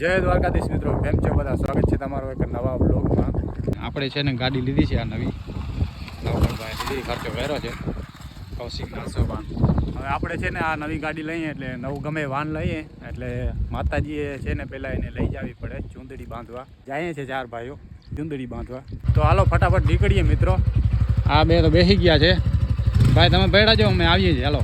જય દ્વારકાધીશ મિત્રો કેમ છો બધા? સ્વાગત છે તમારો એક નવા બ્લોગમાં આપણે છે ને ગાડી લીધી છે આ નવી. નવકરભાઈ લીધી ખર્ચો વેરો છે. કૌશિક નવસો વાન હવે આપણે છે ને આ નવી ગાડી લઈએ એટલે નવું ગમે વાન લઈએ. એટલે માતાજીએ છે ને પહેલાં એને લઈ જવી પડે ચૂંદડી બાંધવા. જઈએ છે ચાર ભાઈઓ ચૂંદડી બાંધવા. તો હાલો ફટાફટ નીકળીએ મિત્રો. આ બે તો બેસી ગયા છે. ભાઈ તમે બેઠા જો અમે આવીએ છીએ. હાલો.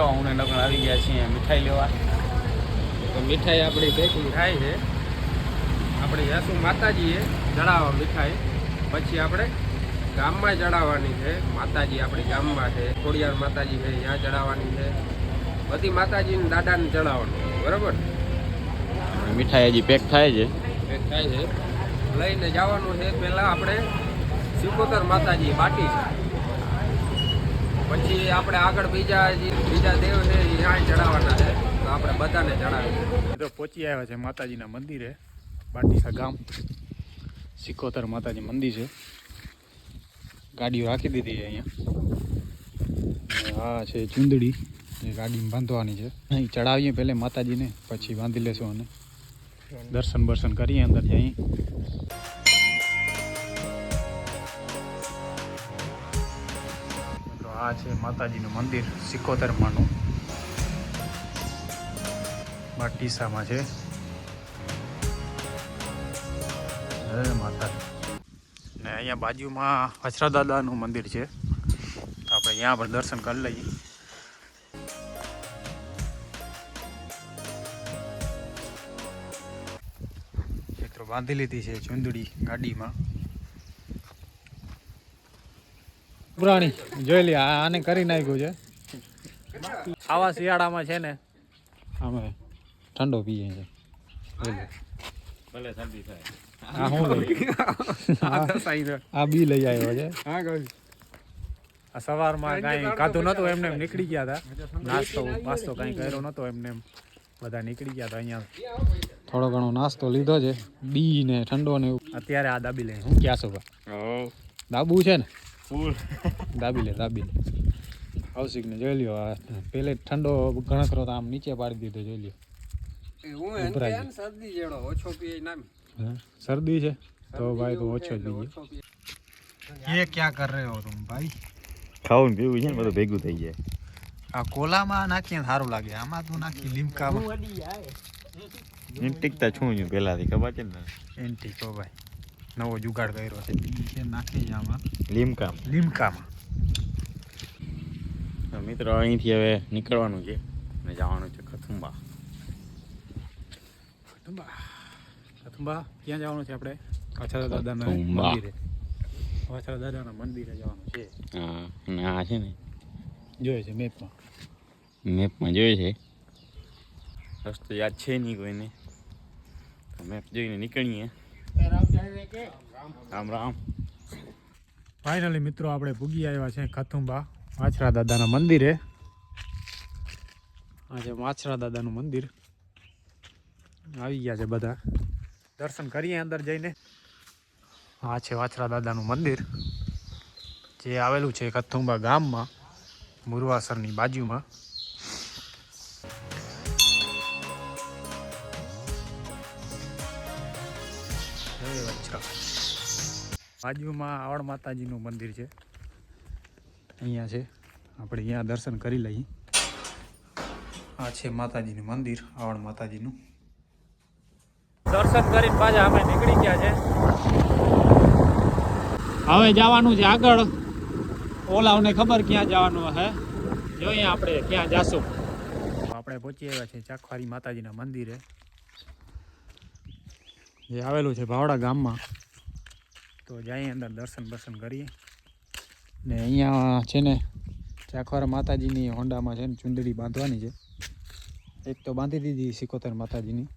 મિત્રો હું ને નગણ આવી ગયા છીએ મીઠાઈ લેવા. તો મીઠાઈ આપણી પેકિંગ થાય છે. આપણે યાસુ માતાજીએ ચડાવવા મીઠાઈ. પછી આપણે ગામમાં ચડાવવાની છે. માતાજી આપણી ગામમાં છે. ખોડિયાર માતાજી છે ત્યાં ચડાવવાની છે. બધી માતાજીને દાદાને ચડાવવાનું બરાબર? મીઠાઈ હજી પેક થાય છે. પેક થાય છે. લઈને જવાનું છે. પહેલાં આપણે સિકોતર માતાજી બાટી છે. પછી આપણે આગળ બીજા બીજા દેવ છે, એ ચડાવવાના છે. તો આપણે બધાને ચડાવીએ. તો પહોંચી આવ્યા છે માતાજીના મંદિરે, બાટીસા ગામ. સિકોતર માતાજી મંદિર છે. ગાડીઓ રાખી દીધી છે અહીંયા. આ છે ચૂંદડી, એ ગાડીમાં બાંધવાની છે. અહીં ચડાવીએ પહેલે માતાજીને, પછી બાંધી લેશું અને દર્શન બર્શન કરીએ અંદર જઈએ આ છે માતાજીનું મંદિર સિકોતર માનું બાટીસામાં છે. માતા ને અહીંયા બાજુમાં અછરા દાદાનું મંદિર છે. આપણે અહીંયા પર દર્શન કરી લઈએ. બાંધી લીધી છે ચુંદડી ગાડીમાં. પ્રાણી. જોઈ લે આ- આને કરી નાખ્યું છે. આવા શિયાળામાં છે ને. અમે ઠંડો પીએ છે. જોઈ લે. આ શું લઈ આ બી લઈ આવ્યો છે. આ સવારમાં કાંઈ ખાધું નતું એમને એમ નીકળી ગયા હતા. નાસ્તો નાસ્તો કાંઈ કર્યો નહોતો એમને એમ. બધા નીકળી ગયા હતા અહીંયા. થોડો ઘણો નાસ્તો લીધો છે. બી ને ઠંડો ને એવું. અત્યારે આ દાબી લે હું ક્યાં છું? દાબુ છે ને? દાબી લે દાબી લે કૌશિક ને જોઈ લ્યો આ પેલે ઠંડો ઘણકરો તો આમ નીચે પાડી દીધો જોઈ લ્યો હું ઉભરાઈ એમ શરદી જેડો ઓછો પીએ નામ હા, શરદી છે તો ભાઈ તો ઓછો જ પીએ ઓછો પીએ ये क्या कर रहे हो तुम भाई ખાવું ને પીવું છે ને બધું ભેગું થઈ જાય આ કોલામાં નાખીએ સારું લાગે આમાં તું નાખી લીમકામાં એમ ટીકતા છું હું પહેલાથી ખબર છે ને એન્ટી તો ભાઈ નવો જુગાડ કર્યો છે. છે નાખી આમાં લીમકામ. લીમકામાં. તો મિત્રો અહીંથી હવે નીકળવાનું છે અને જવાનું છે કથુંબા કથુંબા કથુંબા ક્યાં જવાનું છે આપણે? અછરા દાદાના મંદિરે. અછરા દાદાના મંદિરે જવાનું છે. હા અને આ છે ને જોયે છે મેપમાં. મેપમાં જોયે છે. રસ્તો યાદ છે નહીં કોઈને. તો મેપ જોઈને નીકળીએ. રામ રામ. ફાઇનલી મિત્રો આપણે ભૂગી આવ્યા છે કથુંબા માછરા દાદાના મંદિરે. આ છે માછરા દાદાનું મંદિર. આવી ગયા છે બધા. દર્શન કરીએ અંદર જઈને. આ છે વાછરા દાદાનું મંદિર. જે આવેલું છે કથુંબા ગામમાં, મુરવાસરની બાજુમાં. જય બાજુમાં આવડ માતાજીનું મંદિર છે. અહીંયા છે. આપણે અહીંયા દર્શન કરી લઈએ. આ છે માતાજીનું મંદિર આવડ માતાજીનું. દર્શન કરીને પાછા અમે નીકળી ગયા છે. હવે જવાનું છે આગળ. ઓલાઓને ખબર ક્યાં જવાનું હે? જોઈએ આપણે ક્યાં જાશું. આપણે પહોંચી આવ્યા છીએ ચાખવારી માતાજીના મંદિરે. જે આવેલું છે ભાવડા ગામમાં. તો જઈએ અંદર દર્શન બર્શન કરીએ. ને અહીંયા છે ને ચાખવારા માતાજીની હોન્ડામાં છે ને ચુંદડી બાંધવાની છે. એક તો બાંધી દીધી સિકોતર માતાજીની.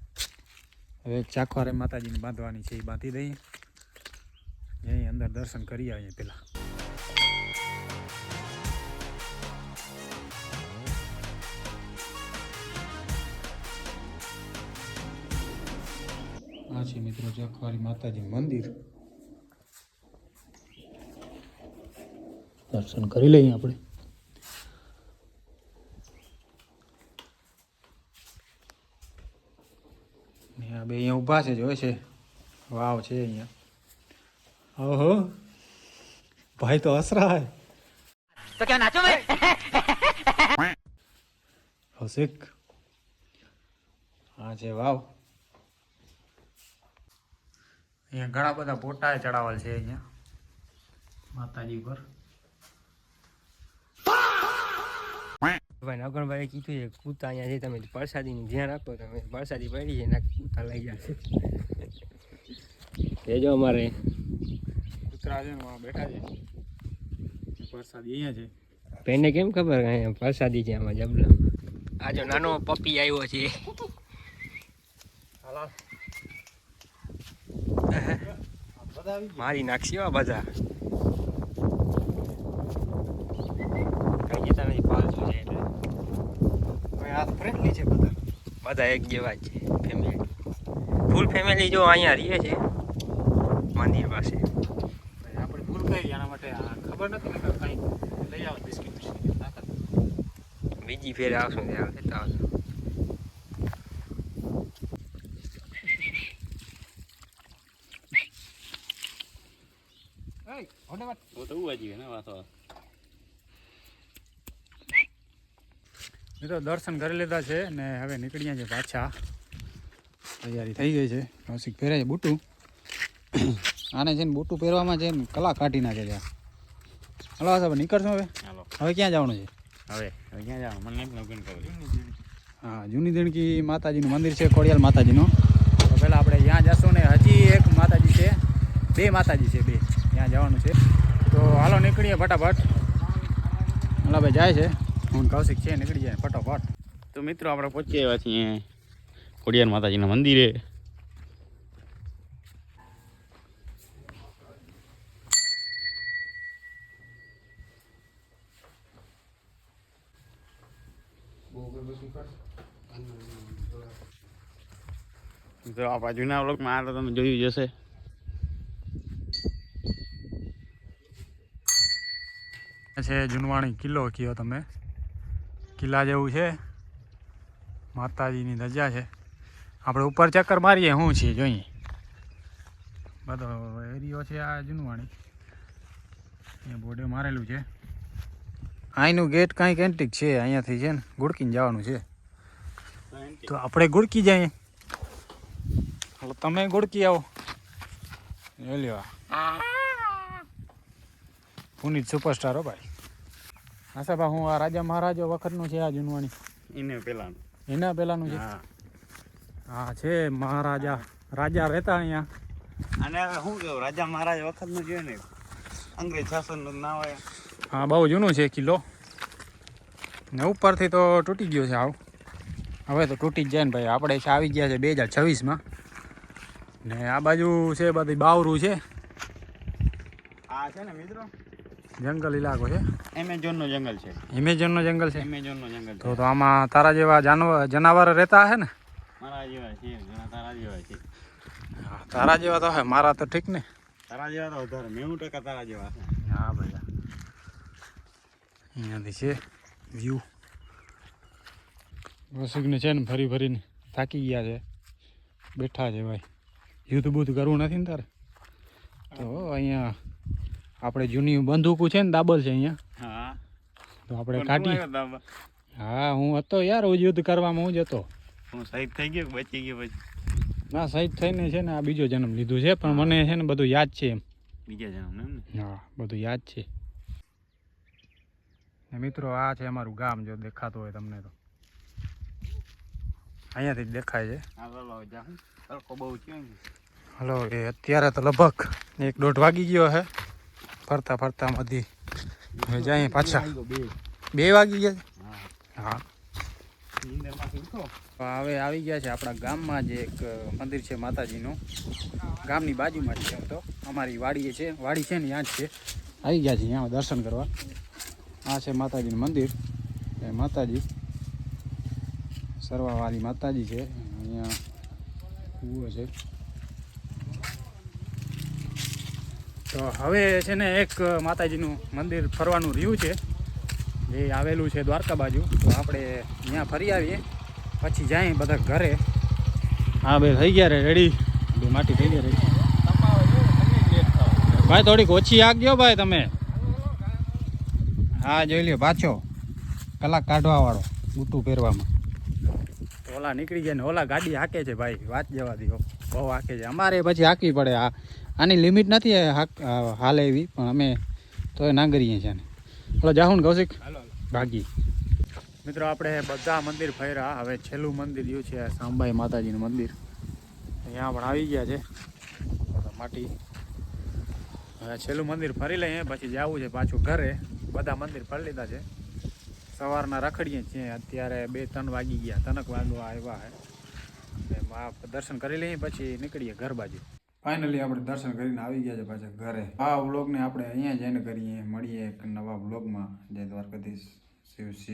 હવે એક ચાખવારે માતાજીની બાંધવાની છે એ બાંધી દઈએ. જઈએ અંદર દર્શન કરી આવીએ પહેલાં ત્યાં છે મિત્રો જખવારી માતાજી મંદિર. દર્શન કરી લઈએ આપણે. આ બે અહીંયા ઊભા છે જોવે છે. વાવ છે અહીંયા. ઓહો. ભાઈ તો હસ રહા હે. તો ક્યાં નાચો હસેક હા છે વાવ. અહીંયા ઘણા બધા ફોટા ચડાવેલ છે અહીંયા. માતાજી ઉપર. ભાઈ નગણભાઈ કીધું છે કૂતા અહીંયા છે તમે પ્રસાદીનું ધ્યાન રાખો તમે પરસાદી પડી છે એના કૂતા લઈ જશે જો અમારે. કૂતરા છે બેઠા છે. પરસાદી અહીંયા છે. ભાઈને કેમ ખબર અહીંયા પ્રસાદી છે આમાં જબલા આ જો નાનો પપ્પી આવ્યો છે. મારી નાખશે આ બધા. કઈ જતા નથી પાલતુ છે એટલે. ભાઈ ફ્રેન્ડલી છે બધા. બધા એક જેવા છે ફેમિલી ફૂલ ફેમિલી જો અહીંયા રહીએ છે મંદિર પાસે. આપણે ભૂલ કઈ એના માટે આ ખબર નથી કે કંઈ લઈ આવો બિસ્કિટ બિસ્કિટ બીજી ફેર આવશું ત્યાં લેતા આવશું. એ તો દર્શન કરી લીધા છે ને હવે નીકળ્યા છે પાછા. તૈયારી થઈ ગઈ છે. કૌશિક પહેરે છે બુટું. આને છે ને બૂટું પહેરવામાં છે કલા કાઢી નાખે છે હલો આ સાહેબ નીકળશું હવે? હવે ક્યાં જવાનું છે? હવે હવે ક્યાં જવાનું? મને હા જૂની દેણકી માતાજીનું મંદિર છે કોડિયાલ માતાજીનું. તો પહેલાં આપણે ત્યાં જશું ને હજી એક માતાજી છે. બે માતાજી છે બે. ત્યાં જવાનું છે. તો હાલો નીકળીએ ફટાફટ. હલા ભાઈ જાય છે. હું કૌશિક છે નીકળી જાય ફટાફટ. તો મિત્રો આપણે પહોંચી આવ્યા છીએ ખોડિયાર માતાજીના મંદિરે. તો આપણા જૂના બ્લોકમાં આ તો તમે જોયું જ છે જૂનવાણી કિલ્લો કયો તમે? કિલ્લા જેવું છે. માતાજીની ધજા છે. આપણે ઉપર ચક્કર મારીએ શું છે જોઈએ બધો એરિયો છે આ જૂનવાણી. અહીંયા બોર્ડે મારેલું છે. અહીંનું ગેટ કાંઈક એન્ટિક છે, અહીંયાથી છે ને, ગુડકીને જવાનું છે. તો આપણે ગુડકી જઈએ. હાલો, તમે ગુડકી આવો. જોઈ લેવા પુનિત સુપરસ્ટાર હો ભાઈ. સાહેબ હું આ રાજા મહારાજો વખતનું છે આ જૂનવાણી. એને પેલાનું. એના પહેલાંનું છે? હા. છે મહારાજા. રાજા રહેતા અહીંયા. અને શું કેવું રાજા મહારાજ વખતનું છે ને? અંગ્રેજ શાસનનું ના હોય. હા બહુ જૂનું છે કિલ્લો. ને ઉપરથી તો તૂટી ગયો છે આવ. હવે તો તૂટી જ જાય ને ભાઈ. આપણે છે આવી ગયા છે બે હજાર છવ્વીસમાં. ને આ બાજુ છે બધી બાવરું છે. આ છે ને મિત્રો? જંગલ ઇલાકો છે. એમેઝોનનું જંગલ છે. એમેઝોનનો જંગલ છે? એમેઝોનનો જંગલ તો તો આમાં તારા જેવા જાનવર જનાવર રહેતા હે ને? મારા જેવા છે ઘણા તારા જેવા છે. તારા જેવા તો હે મારા તો ઠીક ને? તારા જેવા તો વધારે નેવું ટકા તારા જેવા હા ભાઈ. અહીંયાથી છે વ્યૂ વસુકને છે ને ફરી ફરીને થાકી ગયા છે. બેઠા છે ભાઈ. યુદ્ધ બુદ્ધ કરવું નથી ને તારે? તો અહીંયા આપણે જૂની બંદૂકો છે ને દાબલ છે અહીંયા. તો આપણે પણ કાઢી. હા હું હતો યાર હું યુદ્ધ કરવામાં હું જ હતો. હું શહીદ થઈ ગયો બચી ગયો પછી? ના શહીદ થઈને છે ને આ બીજો જન્મ લીધો છે પણ મને છે ને બધું યાદ છે એમ. બીજા જન્મ ને હા બધું યાદ છે. ને મિત્રો આ છે અમારું ગામ જો દેખાતું હોય તમને તો. અહીંયાથી જ દેખાય છે. હલો એ અત્યારે તો લગભગ એક દોઢ વાગી ગયો છે ફરતા ફરતા બધી હવે જાય પાછા. બે વાગી ગયા? હા. હવે આવી ગયા છે આપણા ગામમાં જે એક મંદિર છે માતાજીનું. ગામની બાજુમાં છે એમ તો. અમારી વાડી છે. વાડી છે ને ત્યાં જ છે. આવી ગયા છે ત્યાં દર્શન કરવા. આ છે માતાજીનું મંદિર. એ માતાજી સરવાવાળી માતાજી છે. અહીંયા કૂવો છે. તો હવે છે ને એક માતાજીનું મંદિર ફરવાનું રહ્યું છે. જે આવેલું છે દ્વારકા બાજુ. તો આપણે ત્યાં ફરી આવીએ. પછી જાય બધા ઘરે. હા ભાઈ થઈ ગયા રે રેડી બે માટી થઈ ગયા રેડી ભાઈ થોડીક ઓછી આગજો ભાઈ તમે. હા જોઈ લ્યો પાછો. કલાક કાઢવા વાળો બૂટું પહેરવામાં. ઓલા નીકળી ગયા ને ઓલા ગાડી હાકે છે ભાઈ. વાત જવા દો બહુ હાકે છે. અમારે પછી હાકવી પડે આ. આની લિમિટ નથી હાલ એવી પણ અમે તો ના કરીએ છીએ હલો જાહુન કૌશિક. ભાગી. મિત્રો આપણે બધા મંદિર ફર્યા. હવે છેલ્લું મંદિર રહ્યું છે સાંબાઈ માતાજીનું મંદિર. અહીંયા પણ આવી ગયા છે. માટી. હવે છેલ્લું મંદિર ફરી લઈએ પછી જવું છે પાછું ઘરે. બધા મંદિર ફરી લીધા છે. સવારના રખડીએ છીએ અત્યારે બે ત્રણ વાગી ગયા. તનક વાગવા આવ્યા હે દર્શન કરી લઈએ પછી નીકળીએ ઘર બાજુ. ફાઇનલી આપણે દર્શન કરીને આવી ગયા છે પાછા ઘરે. આ વ્લોગને આપણે અહીંયા જઈને કરીએ. મળીએ એક નવા વ્લોગમાં જય દ્વારકાધીશ. શિવ શિવ.